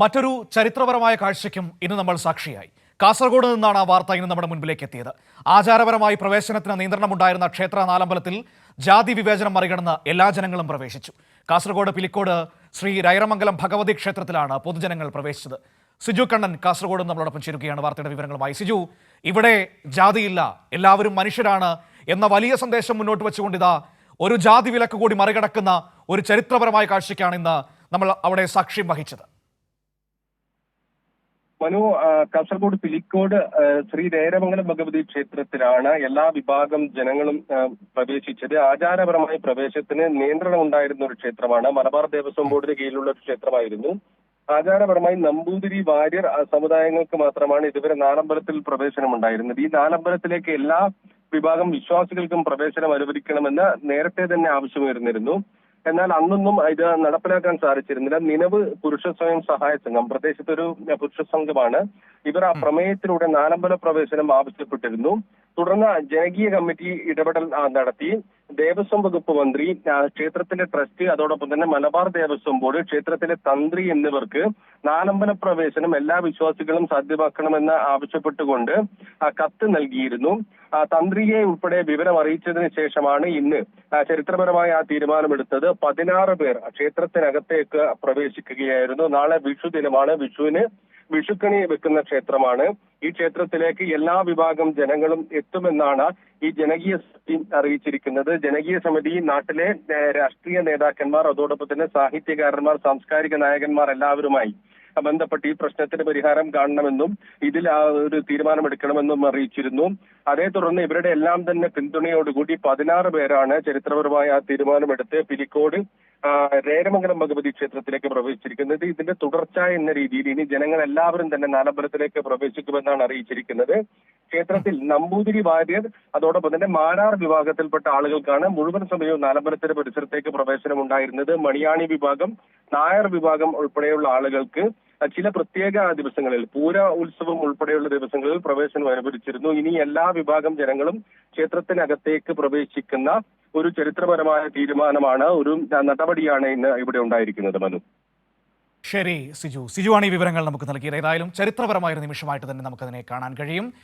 മറ്റൊരു ചരിത്രപരമായ കാഴ്ചയ്ക്കും ഇന്ന് നമ്മൾ സാക്ഷിയായി. കാസർഗോഡ് നിന്നാണ് ആ വാർത്ത ഇന്ന് നമ്മുടെ മുൻപിലേക്ക് എത്തിയത്. ആചാരപരമായി പ്രവേശനത്തിന് നിയന്ത്രണമുണ്ടായിരുന്ന ക്ഷേത്ര നാലമ്പലത്തിൽ ജാതി വിവേചനം മറികടന്ന് എല്ലാ ജനങ്ങളും പ്രവേശിച്ചു. കാസർഗോഡ് പിലിക്കോട് ശ്രീ രൈറമംഗലം ഭഗവതി ക്ഷേത്രത്തിലാണ് പൊതുജനങ്ങൾ പ്രവേശിച്ചത്. സിജു കണ്ണൻ കാസർഗോഡ് നമ്മളോടൊപ്പം ചേരുകയാണ് വാർത്തയുടെ വിവരങ്ങളുമായി. സിജു ഇവിടെ ജാതിയില്ല എല്ലാവരും മനുഷ്യരാണ് എന്ന വലിയ സന്ദേശം മുന്നോട്ട് വെച്ചുകൊണ്ടിതാ ഒരു ജാതി വിലക്ക് കൂടി മറികടക്കുന്ന ഒരു ചരിത്രപരമായ കാഴ്ചയ്ക്കാണ് ഇന്ന് നമ്മൾ അവിടെ സാക്ഷ്യം വഹിച്ചത്. മനു കാസർഗോഡ് പിലിക്കോട് ശ്രീ നേരമംഗലം ഭഗവതി ക്ഷേത്രത്തിലാണ് എല്ലാ വിഭാഗം ജനങ്ങളും പ്രവേശിച്ചത്. ആചാരപരമായ പ്രവേശത്തിന് നിയന്ത്രണം ഉണ്ടായിരുന്ന ഒരു ക്ഷേത്രമാണ്. മലബാർ ദേവസ്വം ബോർഡിന് കീഴിലുള്ള ഒരു ക്ഷേത്രമായിരുന്നു. ആചാരപരമായി നമ്പൂതിരി വാര്യർ സമുദായങ്ങൾക്ക് മാത്രമാണ് ഇതുവരെ നാലമ്പലത്തിൽ പ്രവേശനം ഉണ്ടായിരുന്നത്. ഈ നാലമ്പലത്തിലേക്ക് എല്ലാ വിഭാഗം വിശ്വാസികൾക്കും പ്രവേശനം അനുവദിക്കണമെന്ന് നേരത്തെ തന്നെ ആവശ്യമുയർന്നിരുന്നു. എന്നാൽ അന്നൊന്നും ഇത് നടപ്പിലാക്കാൻ സാധിച്ചിരുന്നില്ല. നിലവ് പുരുഷ സ്വയം സഹായ സംഘം പ്രദേശത്തൊരു പുരുഷ സംഘമാണ്. ഇവർ ആ പ്രമേയത്തിലൂടെ നാലമ്പല പ്രവേശനം ആവശ്യപ്പെട്ടിരുന്നു. തുടർന്ന് ജനകീയ കമ്മിറ്റി ഇടപെടൽ നടത്തി. ദേവസ്വം വകുപ്പ് മന്ത്രി ക്ഷേത്രത്തിലെ ട്രസ്റ്റ് അതോടൊപ്പം തന്നെ മലബാർ ദേവസ്വം ബോർഡ് ക്ഷേത്രത്തിലെ തന്ത്രി എന്നിവർക്ക് നാലമ്പല പ്രവേശനം എല്ലാ വിശ്വാസികളും സാധ്യമാക്കണമെന്ന് ആവശ്യപ്പെട്ടുകൊണ്ട് കത്ത് നൽകിയിരുന്നു. തന്ത്രിയെ ഉൾപ്പെടെ വിവരം അറിയിച്ചതിന് ശേഷമാണ് ഇന്ന് ചരിത്രപരമായ ആ തീരുമാനമെടുത്തത്. പതിനാറ് പേർ ക്ഷേത്രത്തിനകത്തേക്ക് പ്രവേശിക്കുകയായിരുന്നു. നാളെ വിഷു ദിനമാണ്. വിഷുവിന് വിഷുക്കണി വെക്കുന്ന ക്ഷേത്രമാണ്. ഈ ക്ഷേത്രത്തിലേക്ക് എല്ലാ വിഭാഗം ജനങ്ങളും എത്തുമെന്നാണ് ഈ ജനകീയ സമിതി അറിയിച്ചിരിക്കുന്നത്. ജനകീയ സമിതി നാട്ടിലെ രാഷ്ട്രീയ നേതാക്കന്മാർ അതോടൊപ്പം തന്നെ സാഹിത്യകാരന്മാർ സാംസ്കാരിക നായകന്മാർ എല്ലാവരുമായി ബന്ധപ്പെട്ട് ഈ പ്രശ്നത്തിന് പരിഹാരം കാണണമെന്നും ഇതിൽ ആ ഒരു തീരുമാനമെടുക്കണമെന്നും അറിയിച്ചിരുന്നു. അതേ തുടർന്ന് ഇവരുടെ എല്ലാം തന്നെ പിന്തുണയോടുകൂടി പതിനാറ് പേരാണ് ചരിത്രപരമായ ആ തീരുമാനമെടുത്ത് പിലിക്കോട് ആ, രേരമംഗലം ഭഗവതി ക്ഷേത്രത്തിലേക്ക് പ്രവേശിച്ചിരിക്കുന്നത് ഇതിന്റെ തുടർച്ച എന്ന രീതിയിൽ ഇനി ജനങ്ങൾ എല്ലാവരും തന്നെ നാലമ്പലത്തിലേക്ക് പ്രവേശിക്കുമെന്നാണ് അറിയിച്ചിരിക്കുന്നത്. ക്ഷേത്രത്തിൽ നമ്പൂതിരി വാര്യർ അതോടൊപ്പം തന്നെ മാരാർ വിഭാഗത്തിൽപ്പെട്ട ആളുകൾക്കാണ് മുഴുവൻ സമയവും നാലമ്പലത്തിന്റെ പരിസരത്തേക്ക് പ്രവേശനം ഉണ്ടായിരുന്നത്. മണിയാണി വിഭാഗം നായർ വിഭാഗം ഉൾപ്പെടെയുള്ള ആളുകൾക്ക് ചില പ്രത്യേക ദിവസങ്ങളിൽ പൂര ഉത്സവം ഉൾപ്പെടെയുള്ള ദിവസങ്ങളിൽ പ്രവേശനം അനുവദിച്ചിരുന്നു. ഇനി എല്ലാ വിഭാഗം ജനങ്ങളും ക്ഷേത്രത്തിനകത്തേക്ക് പ്രവേശിക്കുന്ന ഒരു ചരിത്രപരമായ തീരുമാനമാണ് ഒരു നടപടിയാണ് ഇന്ന് ഇവിടെ ഉണ്ടായിരിക്കുന്നത് മനു. ശരി സിജു. സിജുവാണ് ഈ വിവരങ്ങൾ നമുക്ക് നൽകിയത്. ഏതായാലും ചരിത്രപരമായ ഒരു നിമിഷമായിട്ട് തന്നെ നമുക്കതിനെ കാണാൻ കഴിയും.